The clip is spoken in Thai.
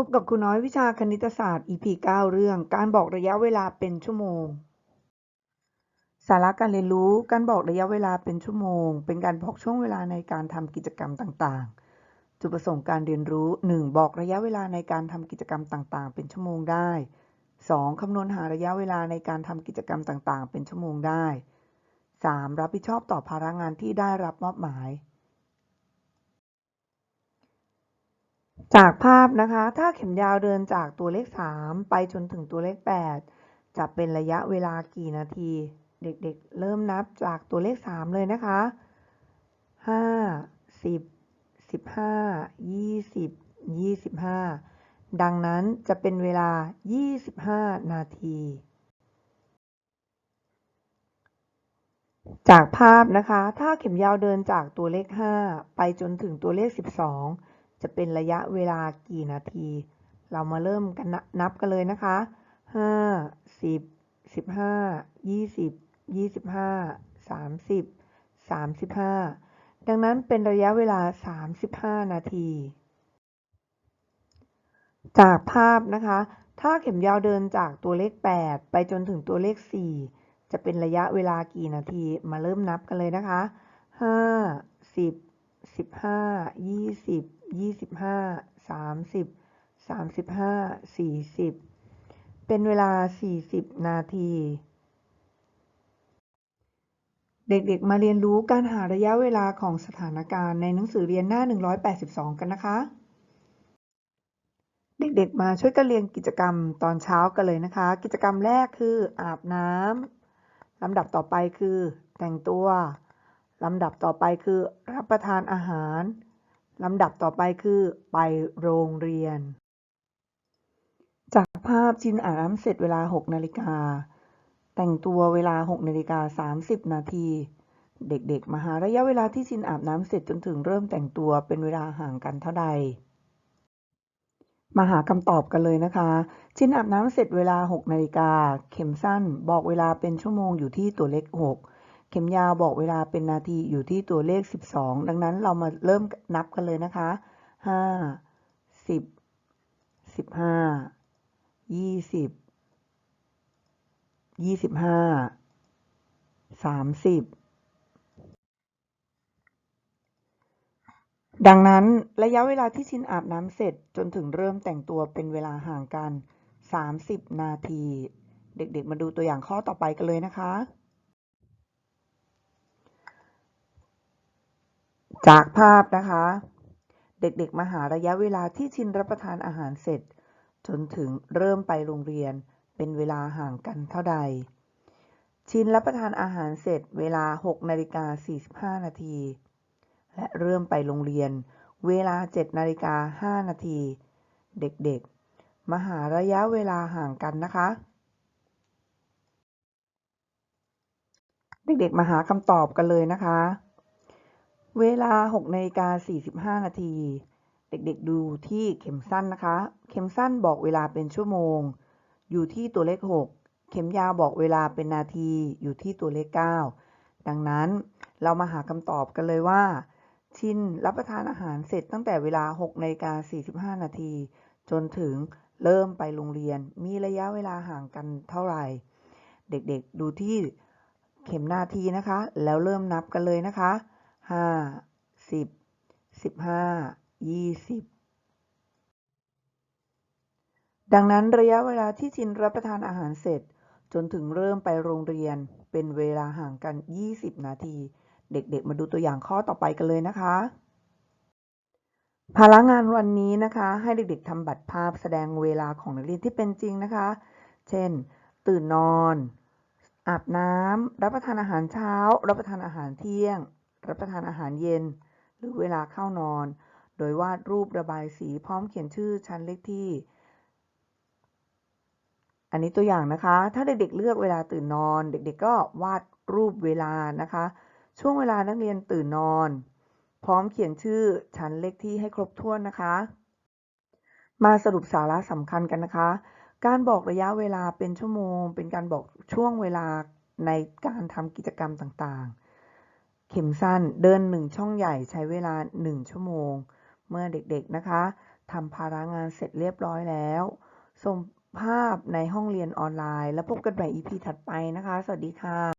พบกับครูน้อยวิชาคณิตศาสตร์ EP 9 เรื่อง การบอกระยะเวลาเป็นชั่วโมง สาระการเรียนรู้การบอกระยะเวลาเป็นชั่วโมง เป็นการบอกช่วงเวลาในการทำกิจกรรมต่างๆ จุดประสงค์การเรียนรู้ 1. บอกระยะเวลาในการทำกิจกรรมต่างๆ เป็นชั่วโมงได้ 2. คำนวณหาระยะเวลาในการทำกิจกรรมต่างๆ เป็นชั่วโมงได้ 3. รับผิดชอบต่อภาระงานที่ได้รับมอบหมาย จากภาพนะคะ ถ้าเข็มยาวเดินจากตัวเลข 3 ไปจนถึงตัวเลข 8 จะเป็นระยะเวลากี่นาที เด็กๆ เริ่มนับจากตัวเลข 3 เลยนะคะ 5 10 15 20 25 ดังนั้นจะเป็นเวลา 25 นาที จากภาพนะคะ ถ้าเข็มยาวเดินจากตัวเลข 5 ไปจนถึงตัวเลข 12 จะเป็นระยะเวลากี่นาที เรามาเริ่มกันนับกันเลยนะคะ5 10 15 20 25 30 35ดังนั้นเป็นระยะเวลา35นาที จากภาพนะคะ ถ้าเข็มยาวเดินจากตัวเลข8ไปจนถึงตัวเลข4จะเป็นระยะเวลากี่นาที มาเริ่มนับกันเลยนะคะ 5 10 15 20 25 30 35 40เป็นเวลา40นาที เด็กๆมาเรียนรู้การหาระยะเวลาของสถานการณ์ในหนังสือเรียนหน้า 182 กันนะคะ เด็กๆมาช่วยกันเรียนกิจกรรมตอนเช้ากันเลยนะคะ กิจกรรมแรกคืออาบน้ำลำดับต่อไปคือแต่งตัว ลำดับต่อไปคือรับประทานอาหาร ลำดับต่อไปคือไปโรงเรียน จากภาพชินอาบน้ำเสร็จเวลา 6 นาฬิกา แต่งตัวเวลา 6 นาฬิกา 30 นาที เด็กๆ มาหาระยะเวลาที่ชินอาบน้ำเสร็จจนถึงเริ่มแต่งตัวเป็นเวลาห่างกันเท่าใด มาหาคำตอบกันเลยนะคะชินอาบน้ำเสร็จเวลา 6 นาฬิกา เข็มสั้นบอกเวลาเป็นชั่วโมงอยู่ที่ตัวเลข 6 ข็มยาวบอกเวลาเป็นนาทีอยู่ที่ตัวเลข 12 ดังนั้นเรามาเริ่มนับกันเลยนะคะ 5 10 15 20 25 30ดังนั้นระยะเวลาที่ชินอาบน้ำเสร็จจนถึงเริ่มแต่งตัวเป็นเวลาห่างกัน 30 นาที เด็กๆมาดูตัวอย่างข้อต่อไปกันเลยนะคะ จากภาพนะคะ เด็กๆมาหาระยะเวลาที่ชินรับประทานอาหารเสร็จ จนถึงเริ่มไปโรงเรียนเป็นเวลาห่างกันเท่าใด ชินรับประทานอาหารเสร็จเวลา 6 นาฬิกา 45 นาที และเริ่มไปโรงเรียน เวลา 7 นาฬิกา 5 นาที เด็กๆ มาหาระยะเวลาห่างกันนะคะ เด็กๆ มาหาคำตอบกันเลยนะคะ เวลา6นาฬิกา45 นาที เด็กๆดูที่เข็มสั้นนะคะ เข็มสั้นบอกเวลาเป็นชั่วโมง อยู่ที่ตัวเลข 6 เข็มยาวบอกเวลาเป็นนาที อยู่ที่ตัวเลข 9 ดังนั้นเรามาหาคำตอบกันเลยว่า ชินรับประทานอาหารเสร็จตั้งแต่เวลา6นาฬิกา45 นาที จนถึงเริ่มไปโรงเรียน มีระยะเวลาห่างกันเท่าไหร่ เด็กๆดูที่เข็มนาทีนะคะ แล้วเริ่มนับกันเลยนะคะ 5 10 15 20ดังนั้นระยะเวลาที่ชินรับประทานอาหารเสร็จ จนถึงเริ่มไปโรงเรียนเป็นเวลาห่างกัน 20 นาที เด็กๆ มาดูตัวอย่างข้อต่อไปกันเลยนะคะ ภาระงานวันนี้นะคะ ให้เด็กๆทำบัตรภาพแสดงเวลาของนักเรียนที่เป็นจริงนะคะ เช่น ตื่นนอน อาบน้ำรับประทานอาหารเช้า รับประทานอาหารเที่ยง รับประทานอาหารเย็น หรือเวลาเข้านอน โดยวาดรูประบายสีพร้อมเขียนชื่อชั้นเลขที่ อันนี้ตัวอย่างนะคะ ถ้าเด็กๆเลือกเวลาตื่นนอน เด็กๆก็วาดรูปเวลานะคะ ช่วงเวลานักเรียนตื่นนอน พร้อมเขียนชื่อชั้นเลขที่ให้ครบถ้วนนะคะ มาสรุปสาระสำคัญกันนะคะ การบอกระยะเวลาเป็นชั่วโมง เป็นการบอกช่วงเวลาในการทำกิจกรรมต่างๆ เข็มสั้นเดินหนึ่งช่องใหญ่ใช้เวลา 1 ชั่วโมง เมื่อเด็กๆนะคะทำภาระงานเสร็จเรียบร้อยแล้วส่งภาพในห้องเรียนออนไลน์ แล้วพบกันใหม่ EP ถัดไปนะคะ สวัสดีค่ะ